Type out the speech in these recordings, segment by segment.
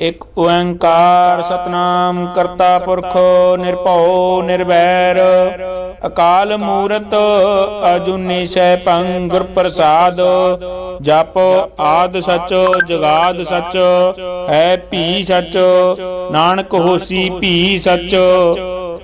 ਇਕ ਓੰਕਾਰ ਸਤਨਾਮ ਕਰਤਾ ਪੁਰਖ ਨਿਰਭਉ ਨਿਰਵੈਰ, ਅਕਾਲ ਮੂਰਤ ਅਜੂਨੀ ਸੈਭੰ ਗੁਰ ਪ੍ਰਸਾਦ ਜਪ ਆਦ ਸਚ, ਜਗਾਦ ਸਚ, ਹੈ ਭੀ ਸਚ, ਨਾਨਕ ਹੋਸੀ ਭੀ ਸਚ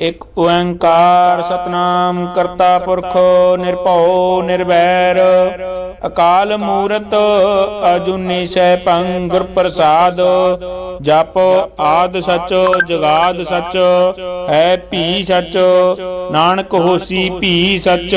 ਇਕ ਓੰਕਾਰ ਸਤਨਾਮ ਕਰਤਾ ਪੁਰਖ ਨਿਰਭਉ ਨਿਰਵੈਰ। ਅਕਾਲ ਮੂਰਤ ਅਜੂਨੀ ਸੈਭੰ ਗੁਰ ਪ੍ਰਸਾਦ। ਜਪ ਆਦ ਸਚ, ਜਗਾਦ ਸਚ, ਹੈ ਭੀ ਸਚ, ਨਾਨਕ ਹੋਸੀ ਭੀ ਸਚ।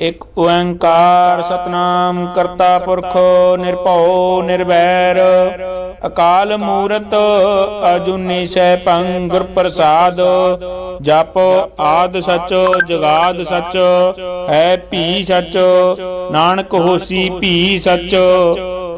ਇਕ ਓੰਕਾਰ ਸਤਨਾਮ ਕਰਤਾ ਪੁਰਖ ਨਿਰਭਉ ਨਿਰਵੈਰ। ਅਕਾਲ ਮੂਰਤ ਅਜੂਨੀ ਸੈਭੰ ਗੁਰ ਪ੍ਰਸਾਦ। ਜਪ ਆਦ ਸਚ, ਜਗਾਦ ਸਚ, ਹੈ ਭੀ ਸਚ, ਨਾਨਕ ਹੋਸੀ ਭੀ ਸਚ।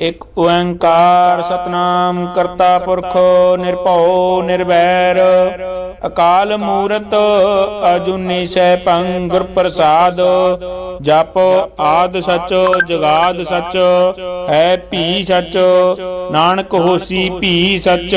ਇਕ ਓੰਕਾਰ ਸਤਨਾਮ ਕਰਤਾ ਪੁਰਖ ਨਿਰਭਉ ਨਿਰਵੈਰ। ਅਕਾਲ ਮੂਰਤ ਅਜੂਨੀ ਸੈਭੰ ਗੁਰ ਪ੍ਰਸਾਦ। ਜਪ ਆਦ ਸਚ, ਜਗਾਦ ਸਚ, ਹੈ ਭੀ ਸਚ, ਨਾਨਕ ਹੋਸੀ ਭੀ ਸਚ।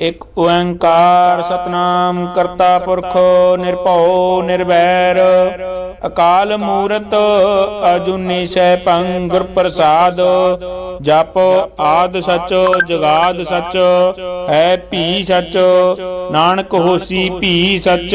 ਇਕ ਓੰਕਾਰ ਸਤਨਾਮ ਕਰਤਾ ਪੁਰਖ ਨਿਰਭਉ ਨਿਰਵੈਰ। ਅਕਾਲ ਮੂਰਤ ਅਜੂਨੀ ਸੈਭੰ ਗੁਰ ਪ੍ਰਸਾਦ ਜਪ ਆਦ ਸਚ, ਜਗਾਦ ਸਚ, ਹੈ ਭੀ ਸਚ, ਨਾਨਕ ਹੋਸੀ ਭੀ ਸਚ।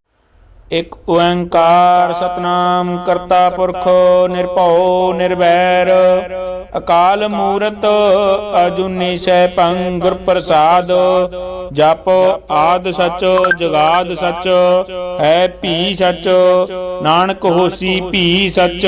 ਇਕ ਓੰਕਾਰ ਸਤਨਾਮ ਕਰਤਾ ਪੁਰਖ ਨਿਰਭਉ ਨਿਰਵੈਰ। ਅਕਾਲ ਮੂਰਤ ਅਜੂਨੀ ਸੈਭੰ ਗੁਰ ਪ੍ਰਸਾਦ। ਜਪ ਆਦ ਸਚ, ਜਗਾਦ ਸਚ, ਹੈ ਭੀ ਸਚ, ਨਾਨਕ ਹੋਸੀ ਭੀ ਸਚ।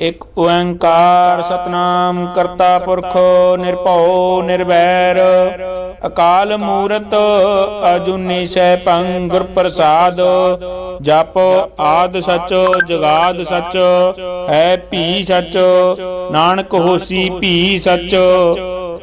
ਇਕ ਓੰਕਾਰ ਸਤਨਾਮ ਕਰਤਾ ਪੁਰਖ ਨਿਰਭਉ ਨਿਰਵੈਰ। ਅਕਾਲ ਮੂਰਤ ਅਜੂਨੀ ਸੈਭੰ ਗੁਰ ਪ੍ਰਸਾਦ। ਜਪ ਆਦ ਸਚ, ਜਗਾਦ ਸਚ, ਹੈ ਭੀ ਸਚ, ਨਾਨਕ ਹੋਸੀ ਭੀ ਸਚ।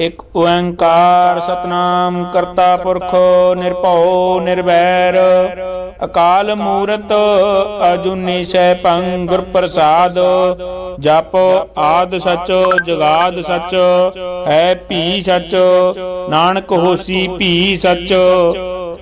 ਇਕ ਓੰਕਾਰ ਸਤਨਾਮ ਕਰਤਾ ਪੁਰਖ ਨਿਰਭਉ ਨਿਰਵੈਰ। ਅਕਾਲ ਮੂਰਤ ਅਜੂਨੀ ਸੈਭੰ ਗੁਰ ਪ੍ਰਸਾਦ। ਜਪ ਆਦ ਸਚ, ਜਗਾਦ ਸਚ, ਹੈ ਭੀ ਸਚ, ਨਾਨਕ ਹੋਸੀ ਭੀ ਸਚ।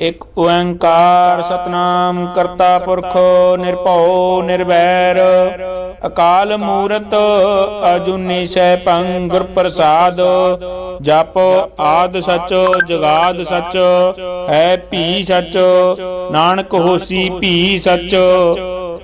ਇਕ ਓੰਕਾਰ ਸਤਨਾਮ ਕਰਤਾ ਪੁਰਖ ਨਿਰਭਉ ਨਿਰਵੈਰ। ਅਕਾਲ ਮੂਰਤ ਅਜੂਨੀ ਸੈਭੰ ਗੁਰ ਪ੍ਰਸਾਦ। ਜਪ ਆਦ ਸਚ, ਜਗਾਦ ਸਚ, ਹੈ ਭੀ ਸਚ, ਨਾਨਕ ਹੋਸੀ ਭੀ ਸਚ।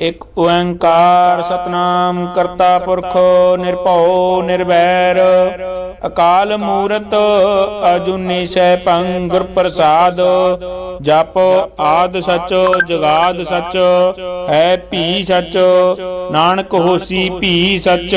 ਇਕ ਓੰਕਾਰ ਸਤਨਾਮ ਕਰਤਾ ਪੁਰਖ ਨਿਰਭਉ ਨਿਰਵੈਰ। ਅਕਾਲ ਮੂਰਤ ਅਜੂਨੀ ਸੈਭੰ ਗੁਰ ਪ੍ਰਸਾਦ। ਜਪ ਆਦ ਸਚ, ਜਗਾਦ ਸਚ, ਹੈ ਭੀ ਸਚ, ਨਾਨਕ ਹੋਸੀ ਭੀ ਸਚ।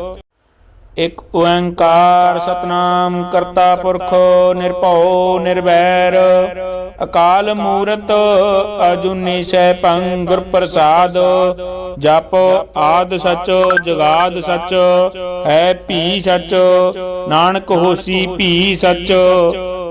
ਇਕ ਓੰਕਾਰ ਸਤਨਾਮ ਕਰਤਾ ਪੁਰਖ ਨਿਰਭਉ ਨਿਰਵੈਰ। ਅਕਾਲ ਮੂਰਤ ਅਜੂਨੀ ਸੈਭੰ ਗੁਰ ਪ੍ਰਸਾਦ। ਜਪ ਆਦ ਸਚ, ਜਗਾਦ ਸਚ, ਹੈ ਭੀ ਸਚ, ਨਾਨਕ ਹੋਸੀ ਭੀ ਸਚ।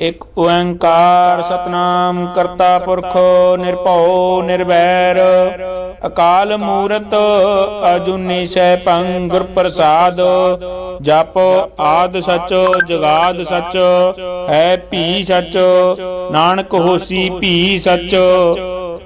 ਇਕ ਓੰਕਾਰ ਸਤਨਾਮ ਕਰਤਾ ਪੁਰਖ ਨਿਰਭਉ ਨਿਰਵੈਰ। ਅਕਾਲ ਮੂਰਤ ਅਜੂਨੀ ਸੈਭੰ ਗੁਰ ਪ੍ਰਸਾਦ। ਜਪ ਆਦ ਸਚ, ਜਗਾਦ ਸਚ, ਹੈ ਭੀ ਸਚ, ਨਾਨਕ ਹੋਸੀ ਭੀ ਸਚ।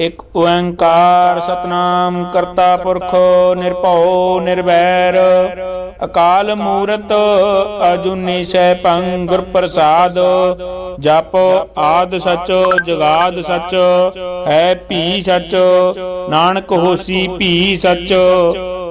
ਇਕ ਓੰਕਾਰ ਸਤਨਾਮ ਕਰਤਾ ਪੁਰਖ ਨਿਰਭਉ ਨਿਰਵੈਰ। ਅਕਾਲ ਮੂਰਤ ਅਜੂਨੀ ਸੈਭੰ ਗੁਰ ਪ੍ਰਸਾਦ। ਜਪ ਆਦ ਸਚ, ਜਗਾਦ ਸਚ, ਹੈ ਭੀ ਸਚ, ਨਾਨਕ ਹੋਸੀ ਭੀ ਸਚ।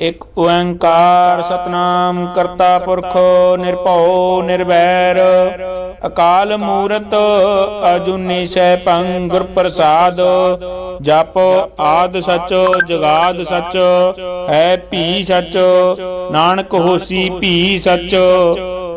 ਇਕ ਓੰਕਾਰ ਸਤਨਾਮ ਕਰਤਾ ਪੁਰਖ ਨਿਰਭਉ ਨਿਰਵੈਰ। ਅਕਾਲ ਮੂਰਤ ਅਜੂਨੀ ਸੈਭੰ ਗੁਰ ਪ੍ਰਸਾਦ। ਜਪ ਆਦ ਸਚ, ਜਗਾਦ ਸਚ, ਹੈ ਭੀ ਸਚ, ਨਾਨਕ ਹੋਸੀ ਭੀ ਸਚ।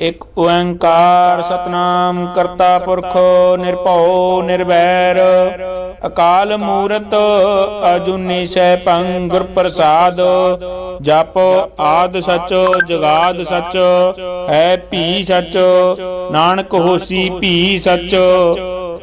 ਇਕ ਓੰਕਾਰ ਸਤਨਾਮ ਕਰਤਾ ਪੁਰਖ ਨਿਰਭਉ ਨਿਰਵੈਰ। ਅਕਾਲ ਮੂਰਤ ਅਜੂਨੀ ਸੈਭੰ ਗੁਰ ਪ੍ਰਸਾਦ। ਜਪ ਆਦ ਸਚ, ਜਗਾਦ ਸਚ, ਹੈ ਭੀ ਸਚ, ਨਾਨਕ ਹੋਸੀ ਭੀ ਸਚ।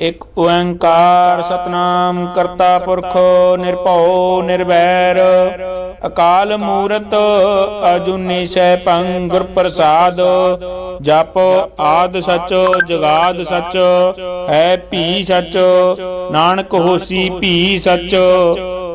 ਇਕ ਓੰਕਾਰ ਸਤਨਾਮ ਕਰਤਾ ਪੁਰਖ ਨਿਰਭਉ ਨਿਰਵੈਰ। ਅਕਾਲ ਮੂਰਤ ਅਜੂਨੀ ਸੈਭੰ ਗੁਰ ਪ੍ਰਸਾਦ। ਜਪ ਆਦ ਸਚ, ਜਗਾਦ ਸਚ, ਹੈ ਭੀ ਸਚ, ਨਾਨਕ ਹੋਸੀ ਭੀ ਸਚ।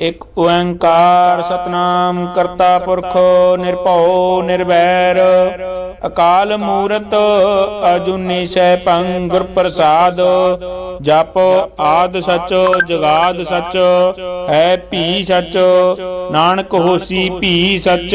ਇਕ ਓੰਕਾਰ ਸਤਨਾਮ ਕਰਤਾ ਪੁਰਖ ਨਿਰਭਉ ਨਿਰਵੈਰ। ਅਕਾਲ ਮੂਰਤ ਅਜੂਨੀ ਸੈਭੰ ਗੁਰ ਪ੍ਰਸਾਦ। ਜਪ ਆਦ ਸਚ, ਜਗਾਦ ਸਚ, ਹੈ ਭੀ ਸਚ, ਨਾਨਕ ਹੋਸੀ ਭੀ ਸਚ।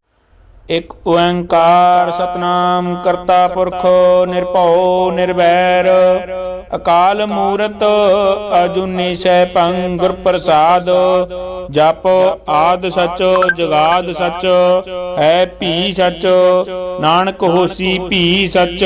ਇਕ ਓੰਕਾਰ ਸਤਨਾਮ ਕਰਤਾ ਪੁਰਖ ਨਿਰਭਉ ਨਿਰਵੈਰ। ਅਕਾਲ ਮੂਰਤ ਅਜੂਨੀ ਸੈਭੰ ਗੁਰ ਪ੍ਰਸਾਦ। ਜਪ ਆਦ ਸਚ, ਜਗਾਦ ਸਚ, ਹੈ ਭੀ ਸਚ, ਨਾਨਕ ਹੋਸੀ ਭੀ ਸਚ।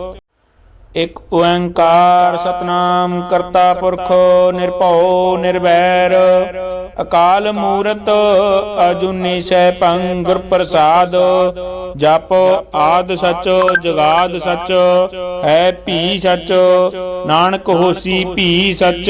ਇਕ ਓੰਕਾਰ ਸਤਨਾਮ ਕਰਤਾ ਪੁਰਖ ਨਿਰਭਉ ਨਿਰਵੈਰ। ਅਕਾਲ ਮੂਰਤ ਅਜੂਨੀ ਸੈਭੰ ਪੰਗੁਰ ਪ੍ਰਸਾਦ ਜਪ ਆਦ ਸਚ, ਜਗਾਦ ਸਚ, ਹੈ ਭੀ ਸਚ, ਨਾਨਕ ਹੋਸੀ ਭੀ ਸਚ।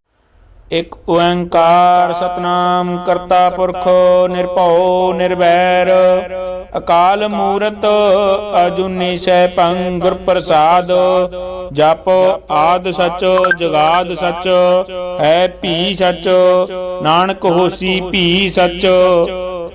ਇਕ ਓੰਕਾਰ ਸਤਨਾਮ ਕਰਤਾ ਪੁਰਖ ਨਿਰਭਉ ਨਿਰਵੈਰ। ਅਕਾਲ ਮੂਰਤ ਅਜੂਨੀ ਸੈਭੰ ਗੁਰ ਪ੍ਰਸਾਦ। ਜਪ ਆਦ ਸਚ, ਜਗਾਦ ਸਚ, ਹੈ ਭੀ ਸਚ, ਨਾਨਕ ਹੋਸੀ ਭੀ ਸਚ।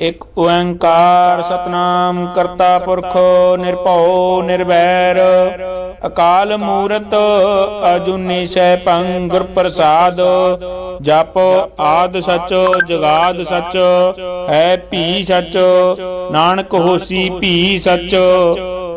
ਇਕ ਓੰਕਾਰ ਸਤਨਾਮ ਕਰਤਾ ਪੁਰਖ ਨਿਰਭਉ ਨਿਰਵੈਰ। ਅਕਾਲ ਮੂਰਤ ਅਜੂਨੀ ਸੈਭੰ ਗੁਰ ਪ੍ਰਸਾਦ। ਜਪ ਆਦ ਸਚ, ਜਗਾਦ ਸਚ, ਹੈ ਭੀ ਸਚ, ਨਾਨਕ ਹੋਸੀ ਭੀ ਸਚ।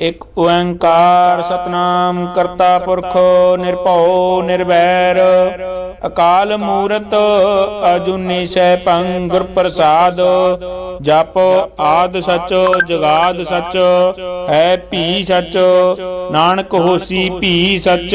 ਇਕ ਓੰਕਾਰ ਸਤਨਾਮ ਕਰਤਾ ਪੁਰਖ ਨਿਰਭਉ ਨਿਰਵੈਰ। ਅਕਾਲ ਮੂਰਤ ਅਜੂਨੀ ਸੈਭੰ ਗੁਰ ਪ੍ਰਸਾਦ। ਜਪ ਆਦ ਸਚ, ਜਗਾਦ ਸਚ, ਹੈ ਭੀ ਸਚ, ਨਾਨਕ ਹੋਸੀ ਭੀ ਸਚ।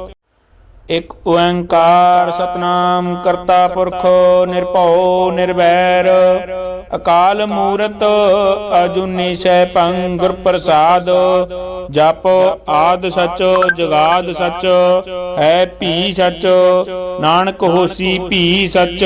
ਇਕ ਓੰਕਾਰ ਸਤਨਾਮ ਕਰਤਾ ਪੁਰਖ ਨਿਰਭਉ ਨਿਰਵੈਰ। ਅਕਾਲ ਮੂਰਤ ਅਜੂਨੀ ਸੈਭੰ ਗੁਰ ਪ੍ਰਸਾਦ। ਜਪ ਆਦ ਸਚ, ਜਗਾਦ ਸਚ, ਹੈ ਭੀ ਸਚ, ਨਾਨਕ ਹੋਸੀ ਭੀ ਸਚ।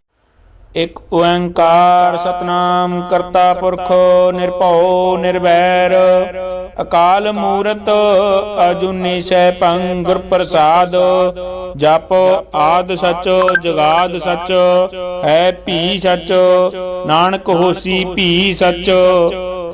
ਇਕ ਓੰਕਾਰ ਸਤਨਾਮ ਕਰਤਾ ਪੁਰਖ ਨਿਰਭਉ ਨਿਰਵੈਰ। ਅਕਾਲ ਮੂਰਤ ਅਜੂਨੀ ਸੈਭੰ ਗੁਰ ਪ੍ਰਸਾਦ। ਜਪ ਆਦ ਸਚ, ਜਗਾਦ ਸਚ, ਹੈ ਭੀ ਸਚ, ਨਾਨਕ ਹੋਸੀ ਭੀ ਸਚ।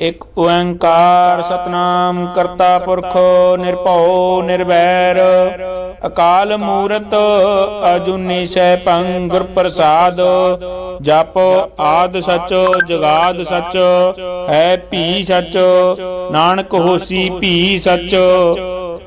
ਇਕ ਓੰਕਾਰ ਸਤਨਾਮ ਕਰਤਾ ਪੁਰਖ ਨਿਰਭਉ ਨਿਰਵੈਰ। ਅਕਾਲ ਮੂਰਤ ਅਜੂਨੀ ਸੈਭੰ ਗੁਰ ਪ੍ਰਸਾਦ। ਜਪ ਆਦ ਸਚ, ਜਗਾਦ ਸਚ, ਹੈ ਭੀ ਸਚ, ਨਾਨਕ ਹੋਸੀ ਭੀ ਸਚ।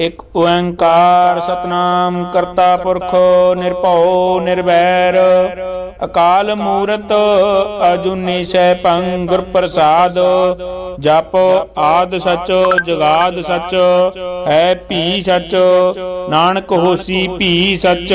ਇਕ ਓੰਕਾਰ ਸਤਨਾਮ ਕਰਤਾ ਪੁਰਖ ਨਿਰਭਉ ਨਿਰਵੈਰ। ਅਕਾਲ ਮੂਰਤ ਅਜੂਨੀ ਸੈਭੰ ਗੁਰ ਪ੍ਰਸਾਦ। ਜਪ ਆਦ ਸਚ, ਜਗਾਦ ਸਚ, ਹੈ ਭੀ ਸਚ, ਨਾਨਕ ਹੋਸੀ ਭੀ ਸਚ।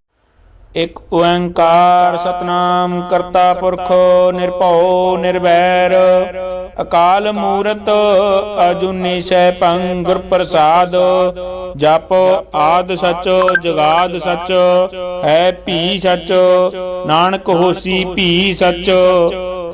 ਇਕ ਓੰਕਾਰ ਸਤਨਾਮ ਕਰਤਾ ਪੁਰਖ ਨਿਰਭਉ ਨਿਰਵੈਰ। ਅਕਾਲ ਮੂਰਤ ਅਜੂਨੀ ਸੈਭੰ ਗੁਰ ਪ੍ਰਸਾਦ ਜਪ ਆਦ ਸਚ, ਜਗਾਦ ਸਚ, ਹੈ ਭੀ ਸਚ, ਨਾਨਕ ਹੋਸੀ ਭੀ ਸਚ।